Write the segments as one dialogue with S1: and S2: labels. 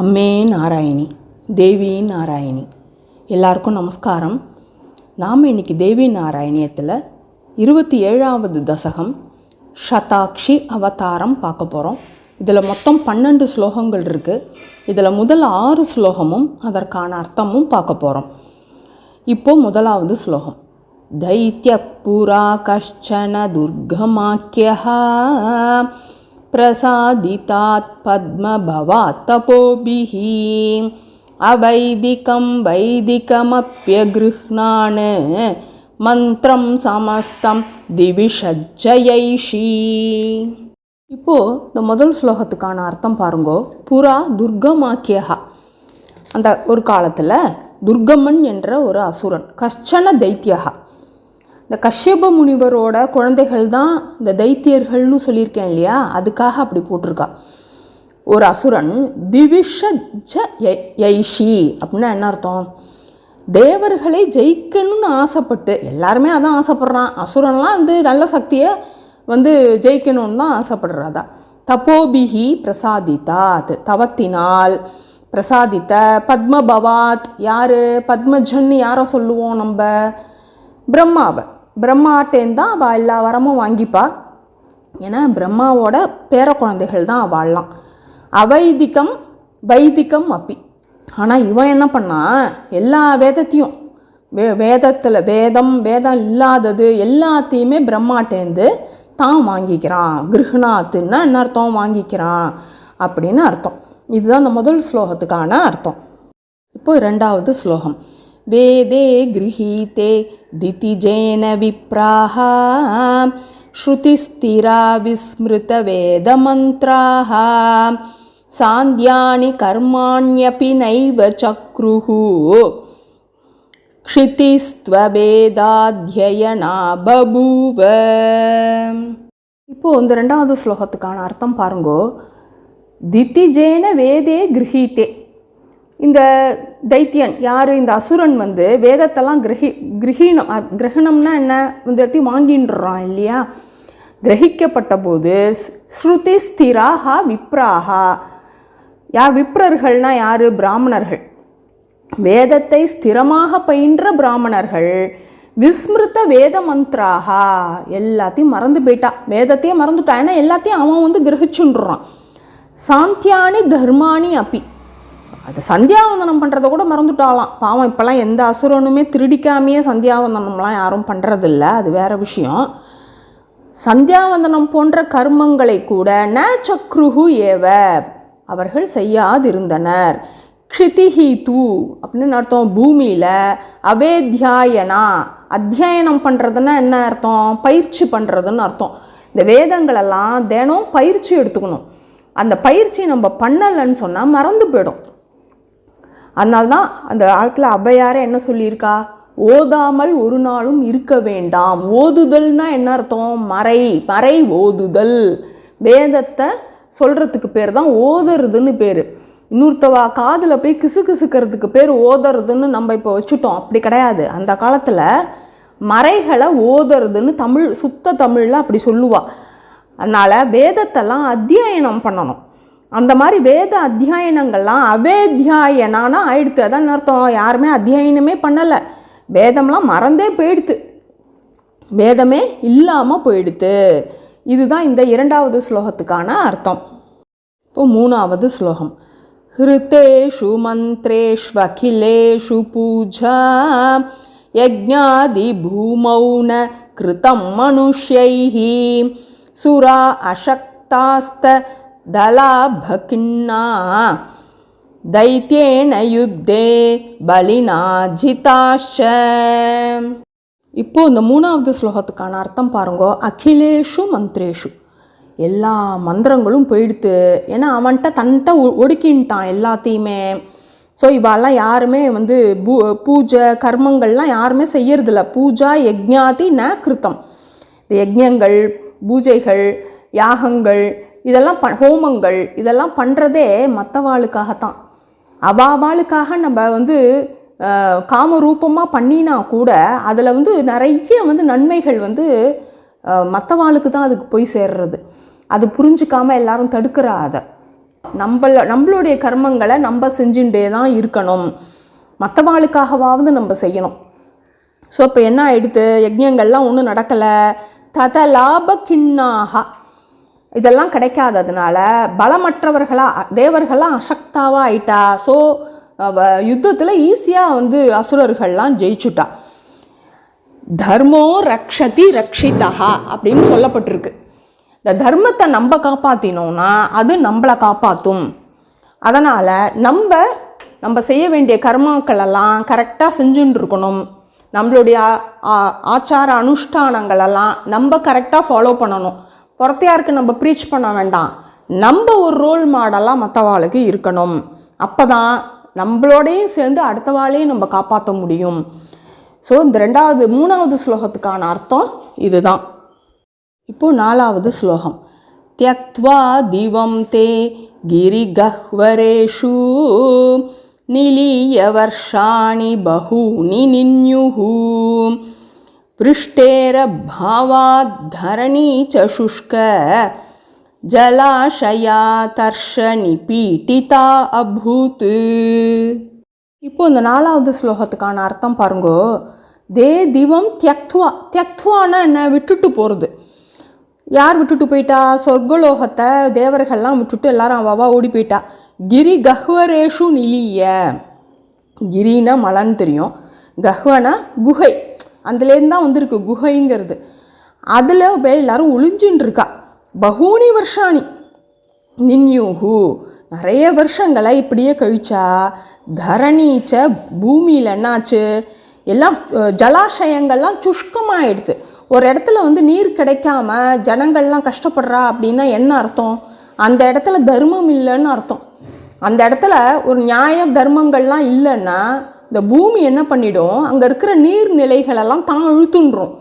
S1: அம்மே நாராயணி தேவி நாராயணி. எல்லாருக்கும் நமஸ்காரம். நாம் இன்றைக்கி தேவி நாராயணியத்தில் இருபத்தி ஏழாவது தசகம் சதாக்ஷி அவதாரம் பார்க்க போகிறோம் இதில் மொத்தம் பன்னெண்டு ஸ்லோகங்கள் இருக்குது இதில் முதல் ஆறு ஸ்லோகமும் அதற்கான அர்த்தமும் பார்க்க போகிறோம் இப்போது முதலாவது ஸ்லோகம். தைத்திய புரா கஷ்டன प्रसादितात् पद्मभवात् तपोभिः अवैदिकं वैदिकमप्यगृह्णान् मन्त्रं समस्तं திவிஷஜயைஷி இப்போது இந்த முதல் ஸ்லோகத்துக்கான அர்த்தம் பாருங்கோ புறா துர்கமாக்கியகா அந்த ஒரு காலத்தில் துர்கம்மன் என்ற ஒரு அசுரன் கஷ்டன தைத்தியகா இந்த கஷ்யப முனிவரோட குழந்தைகள் தான் இந்த தைத்தியர்கள்னு சொல்லியிருக்கேன் இல்லையா? அதுக்காக அப்படி போட்டிருக்கா. ஒரு அசுரன் திவிஷ ஜ யைஷி அப்படின்னா என்ன அர்த்தம்? தேவர்களை ஜெயிக்கணும்னு ஆசைப்பட்டு எல்லாருமே அதான் ஆசைப்படுறான். அசுரன்லாம் வந்து நல்ல சக்தியை வந்து ஜெயிக்கணும்னு தான் ஆசைப்படுறாதா. தப்போபிஹி பிரசாதித்தாத் தவத்தினால் பிரசாதித்த பத்மபவாத் யார்? பத்மஜன்னு யாரை சொல்லுவோம் நம்ம? பிரம்மாவை பிரம்மாட்டேன் தான் அவள் எல்லா வரமும் வாங்கிப்பா. ஏன்னா பிரம்மாவோட பேர குழந்தைகள் தான் அவள்லாம். அவைதிகம் வைதிகம் அப்பி ஆனால் இவன் என்ன பண்ணா? எல்லா வேதத்தையும் வே வேதத்தில் வேதம் வேதம் இல்லாதது எல்லாத்தையுமே பிரம்மாட்டேந்து தான் வாங்கிக்கிறான். கிருஹ்ணாத்துன்னா என்ன அர்த்தம்? வாங்கிக்கிறான் அப்படின்னு அர்த்தம். இதுதான் அந்த முதல் ஸ்லோகத்துக்கான அர்த்தம். இப்போ ரெண்டாவது ஸ்லோகம். வேதே गृहीते दितिजेन विप्राः श्रुतिस्थिरा विस्मृतवेदमन्त्राः सान्द्यानि कर्माण्यपि नैव चक्रुः क्षितिस्त्वभेदाध्ययना बभूव இப்போது இந்த ரெண்டாவது ஸ்லோகத்துக்கான அர்த்தம் பாருங்கோ தித்திஜேன வேதே கிரகீத்தே இந்த தைத்தியன் யார்? இந்த அசுரன் வந்து வேதத்தெல்லாம் கிரகி கிரகீணம் கிரகணம்னா என்ன? இந்த எல்லாத்தையும் வாங்கின்றான் இல்லையா? கிரகிக்கப்பட்ட போது ஸ்ருதி ஸ்திராகா விப்ராகா யார் விப்ரர்கள்னா யார்? பிராமணர்கள். வேதத்தை ஸ்திரமாக பயின்ற பிராமணர்கள். விஸ்மிருத வேத மந்த்ராகா எல்லாத்தையும் மறந்து போயிட்டா. வேதத்தையே மறந்துட்டா. ஏன்னா எல்லாத்தையும் அவன் வந்து கிரகிச்சுன்றான். சாந்தியானி தர்மானி அப்பி அது சந்தியாவந்தனம் பண்ணுறத கூட மறந்துட்டாலாம். பாவம் இப்போல்லாம் எந்த அசுரனுமே திருடிக்காமையே சந்தியாவந்தனம்லாம் யாரும் பண்ணுறதில்ல அது வேறு விஷயம். சந்தியாவந்தனம் போன்ற கர்மங்களை கூட ந சக்ருஹு ஏவ அவர்கள் செய்யாதிருந்தனர். க்ஷிதிஹி தூ அப்படின்னு அர்த்தம்? பூமியில் அவேத்தியாயனா அத்தியாயனம் பண்ணுறதுன்னா என்ன அர்த்தம்? பயிற்சி பண்ணுறதுன்னு அர்த்தம். இந்த வேதங்களெல்லாம் தினம் பயிற்சி எடுத்துக்கணும். அந்த பயிற்சி நம்ம பண்ணலைன்னு சொன்னால் மறந்து போயிடும். அதனால்தான் அந்த காலத்தில் ஔவையாரே என்ன சொல்லியிருக்கா? ஓதாமல் ஒரு நாளும் இருக்க வேண்டாம். ஓதுதல்னா என்ன அர்த்தம்? மறை மறை ஓதுதல். வேதத்தை சொல்கிறதுக்கு பேர் தான் ஓதுறதுன்னு பேர். இன்னொருத்தவா காதில் போய் கிசு கிசுக்கிறதுக்கு பேர் ஓதுறதுன்னு நம்ம இப்போ வச்சுட்டோம். அப்படி கிடையாது. அந்த காலத்தில் மறைகளை ஓதுறதுன்னு தமிழ் சுத்த தமிழில் அப்படி சொல்லுவாள் அதனால் வேதத்தெல்லாம் அத்தியாயனம் பண்ணணும். அந்த மாதிரி வேத அத்தியாயனங்கள்லாம் அவேத்தியாயனானா ஆயிடுத்து. அதான் அர்த்தம். யாருமே அத்தியாயனமே பண்ணலை. வேதம்லாம் மறந்தே போயிடுத்து. வேதமே இல்லாமல் போயிடுத்து. இதுதான் இந்த இரண்டாவது ஸ்லோகத்துக்கான அர்த்தம். இப்போ மூணாவது ஸ்லோகம். ஹிருத்தேஷு மந்திரேஷ்வகிலேஷு பூஜா யஜ்ஞாதி பூமௌன கிருதம் மனுஷ்யைः சுரா அசக்தாஸ்த दलाभकिन्ना दैत्येन யுத்தே பலினா ஜிதாஷ இப்போ இந்த மூணாவது ஸ்லோகத்துக்கான அர்த்தம் பாருங்கோ அகிலேஷு மந்திரேஷு எல்லா மந்திரங்களும் போயிடுத்து ஏன்னா அவன்கிட்ட தன்கிட்ட ஒடுக்கின்ட்டான் எல்லாத்தையுமே ஸோ இவாலாம் யாருமே வந்து பூ பூஜை கர்மங்கள்லாம் யாருமே செய்யறதில்ல பூஜா யஜ்ஞாதி ந கிருத்தம் இந்த யஜ்ஞங்கள் பூஜைகள் யாகங்கள் இதெல்லாம் ப ஹோமங்கள் இதெல்லாம் பண்ணுறதே மற்றவாளுக்காகத்தான் அவாவாளுக்காக நம்ம வந்து காமரூபமாக பண்ணினா கூட அதில் வந்து நிறைய வந்து நன்மைகள் வந்து மற்றவாளுக்கு தான் அதுக்கு போய் சேர்றது. அது புரிஞ்சுக்காமல் எல்லாரும் தடுக்கிறா அதை. நம்மள நம்மளுடைய கர்மங்களை நம்ம செஞ்சுட்டே தான் இருக்கணும். மற்றவாளுக்காகவாவது நம்ம செய்யணும். ஸோ இப்போ என்ன ஆயிடுத்து யஜ்யங்கள்லாம் ஒன்றும் நடக்கலை. தத லாப இதெல்லாம் கிடைக்காததுனால பலமற்றவர்களாக தேவர்களாக அசக்தாவாக ஆயிட்டா? ஸோ யுத்தத்தில் ஈஸியாக வந்து அசுரர்கள்லாம் ஜெயிச்சுட்டா. தர்மோ ரக்ஷதி ரக்ஷிதா அப்படின்னு சொல்லப்பட்டிருக்கு. இந்த தர்மத்தை நம்ம காப்பாற்றினோம்னா அது நம்மளை காப்பாற்றும் அதனால் நம்ம நம்ம செய்ய வேண்டிய கர்மாக்கள் எல்லாம் கரெக்டாக செஞ்சுட்டு இருக்கணும் நம்மளுடைய ஆ- ஆச்சார அனுஷ்டானங்களெல்லாம் நம்ம கரெக்டாக ஃபாலோ பண்ணணும். புறத்தையாருக்கு நம்ம ப்ரீச் பண்ண வேண்டாம். நம்ம ஒரு ரோல் மாடலாக மற்றவாளுக்கு இருக்கணும். அப்போ தான் நம்மளோடையும் சேர்ந்து அடுத்தவாளையும் நம்ம காப்பாற்ற முடியும். ஸோ இந்த ரெண்டாவது மூணாவது ஸ்லோகத்துக்கான அர்த்தம் இதுதான். இப்போ நாலாவது ஸ்லோகம். தியக்த்வா திவம் தே கிரிகஹ்வரேஷு நிலீய வர்ஷாணி பகூனி நின்யுஹு पृष्टेरभावात् धरणी च शुष्क ஜலாஷயா தர்ஷனி பீட்டிதா அபூத் இப்போ இந்த நாலாவது ஸ்லோகத்துக்கான அர்த்தம் பாருங்கோ தே திவம் தியக்துவா தியக்துவானா என்ன விட்டுட்டு போகிறது யார் விட்டுட்டு போயிட்டா சொர்க்கலோகத்தை தேவர்கள்லாம் விட்டுட்டு எல்லாரும் அவாவா ஓடி போயிட்டா கிரி கஹ்வரேஷு நிலிய கிரினா மலைன்னு தெரியும் கஹ்வனா குகை அதுலேருந்து தான் வந்திருக்கு குகைங்கிறது. அதில் போய் எல்லாரும் ஒளிஞ்சுன்னு இருக்கா பகூனி வருஷாணி. நின்யூஹு நிறைய வருஷங்களை இப்படியே கழிச்சா தரணீச்ச பூமியில் என்னாச்சு? எல்லாம் ஜலாசயங்கள்லாம் சுஷ்கமாகிடுது ஒரு இடத்துல வந்து நீர் கிடைக்காம ஜனங்கள்லாம் கஷ்டப்படுறா அப்படின்னா என்ன அர்த்தம்? அந்த இடத்துல தர்மம் இல்லைன்னு அர்த்தம். அந்த இடத்துல ஒரு நியாய தர்மங்கள்லாம் இல்லைன்னா இந்த பூமி என்ன பண்ணிடும்? அங்கே இருக்கிற நீர்நிலைகளெல்லாம் தான் இழுத்துன்றோம்.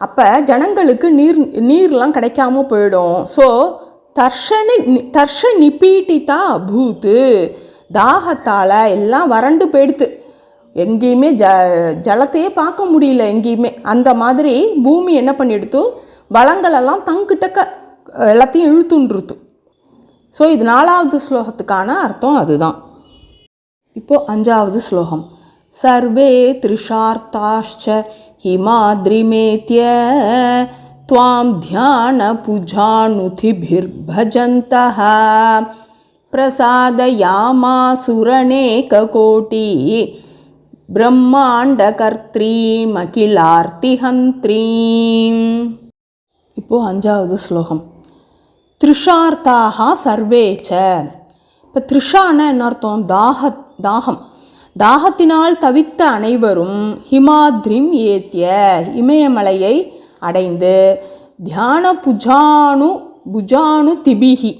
S1: அப்போ ஜனங்களுக்கு நீர் நீர்லாம் கிடைக்காம போயிடும். ஸோ தர்ஷனி தர்ஷ நிப்பீட்டித்தா பூத்து தாகத்தால் எல்லாம் வறண்டு போயிடுத்து. எங்கேயுமே ஜ ஜலத்தையே பார்க்க முடியல எங்கேயுமே. அந்த மாதிரி பூமி என்ன பண்ணிடுத்து? வளங்களெல்லாம் தங்கிட்டக்க எல்லாத்தையும் இழுத்துன்றுத்து. ஸோ இது நாலாவது ஸ்லோகத்துக்கான அர்த்தம் அதுதான். இப்போது அஞ்சாவது ஸ்லோகம். சர்வே திருஷார்த்தாஷ்ச ஹிமாத்ரிமேத்திய त्वां ध्यानपुजानुधिभिर्भजन्तः प्रसादयामासुरनेककोटी ब्रह्माण्डकर्त्रीमखिलार्तिहन्त्रीम् இப்போ அஞ்சாவது ஸ்லோகம். திருஷார்த்தாக சர்வே ச இப்போ திருஷான்னா என்ன அர்த்தம்? தாகத் தாகம். தாகத்தினால் தவித்த அனைவரும் ஹிமாத்ரிம் ஏத்திய இமயமலையை அடைந்து தியான புஜானு புஜானு திபிகி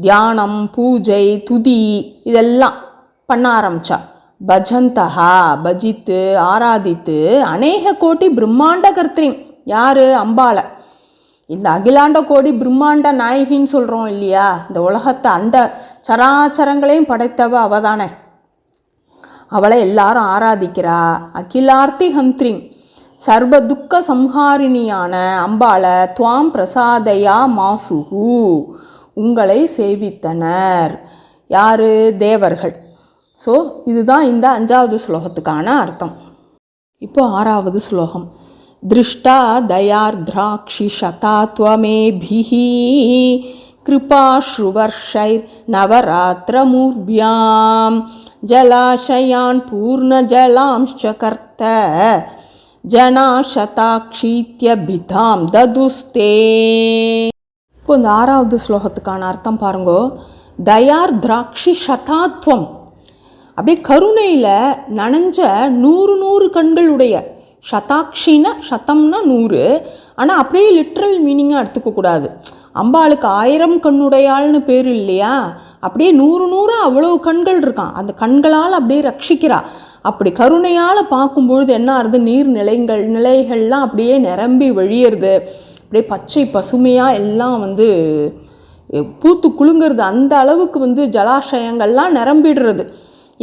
S1: தியானம் பூஜை துதி இதெல்லாம் பண்ண ஆரம்பிச்சா. பஜந்தஹா பஜித்து ஆராதித்து அநேக கோட்டி பிரம்மாண்ட கர்த்திரிம் யார்? அம்பாளை. இந்த அகிலாண்ட கோடி பிரம்மாண்ட நாயகின்னு சொல்கிறோம் இல்லையா? இந்த உலகத்தை அண்ட சராச்சரங்களையும் படைத்தவ அவதானே. அவளை எல்லாரும் ஆராதிக்கிறா. அகிலார்த்தி ஹந்த்ரிங். சர்வ துக்க சம்ஹாரிணியான அம்பாளை துவாம் பிரசாதையா மாசுகு உங்களை சேவித்தனர். யாரு? தேவர்கள். ஸோ இதுதான் இந்த அஞ்சாவது ஸ்லோகத்துக்கான அர்த்தம். இப்போ ஆறாவது ஸ்லோகம். திருஷ்டா தயார்திராட்சி சதாத்வமேபிः கிருபாஸ்ருவர்ஷைர் நவராத்திரமூர்பியாம் ஜலாஷயான் जलाशयान् पूर्णजलांश्च कर्त। ஜனாஷதாக்ஷீத்யபிதாம் ததுஸ்தே இப்போ இந்த ஆறாவது ஸ்லோகத்துக்கான அர்த்தம் பாருங்கோ. தயார் திராட்சி சதாத்வம். அப்படியே கருணையில் நனைஞ்ச நூறு நூறு கண்களுடைய சதாக்ஷினா சதம்னா நூறு. ஆனால் அப்படியே லிட்ரல் மீனிங்காக எடுத்துக்கக்கூடாது. அம்பாளுக்கு ஆயிரம் கண்ணுடையாள்னு பேர் இல்லையா? அப்படியே நூறு நூறு அவ்வளோ கண்கள் இருக்கான். அந்த கண்களால் அப்படியே ரட்சிக்கிறா. அப்படி கருணையால் பார்க்கும்பொழுது என்ன ஆகுது நீர் நிலைங்கள் நிலைகள்லாம் அப்படியே நிரம்பி வழியிறது. அப்படியே பச்சை பசுமையாக எல்லாம் வந்து பூத்து குலுங்கிறது. அந்த அளவுக்கு வந்து ஜலாஷயங்கள்லாம் நிரம்பிடுறது.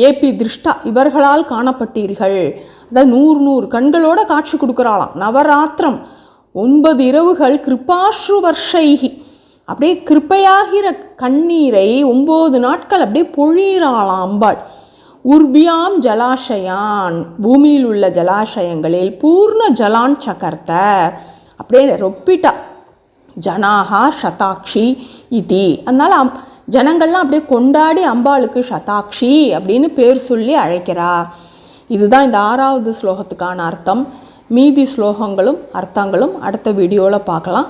S1: ஏபி திருஷ்டா இவர்களால் காணப்பட்டீர்கள். அதாவது நூறு நூறு கண்களோட காட்சி கொடுக்குறாளாம். நவராத்திரம் ஒன்பது இரவுகள் கிருபாஸ்ரு வர்ஷைகி அப்படியே கிருப்பையாகிற கண்ணீரை ஒம்பது நாட்கள் அப்படியே பொழியிறாளாம் அம்பாள். உர்பியாம் ஜலாஷயான் பூமியில் உள்ள ஜலாஷயங்களில் பூர்ண ஜலான் சக்கர்த்த அப்படியே ரொப்பிட்டா. ஜனாகா சதாக்ஷி இதி. அதனால் அம் ஜனங்கள்லாம் அப்படியே கொண்டாடி அம்பாளுக்கு சதாக்ஷி அப்படின்னு பேர் சொல்லி அழைக்கிறா. இதுதான் இந்த ஆறாவது ஸ்லோகத்துக்கான அர்த்தம். மீதி ஸ்லோகங்களும் அர்த்தங்களும் அடுத்த வீடியோவில் பார்க்கலாம்.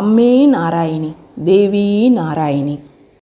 S1: அம்மே நாராயணி. தேவி நாராயணி.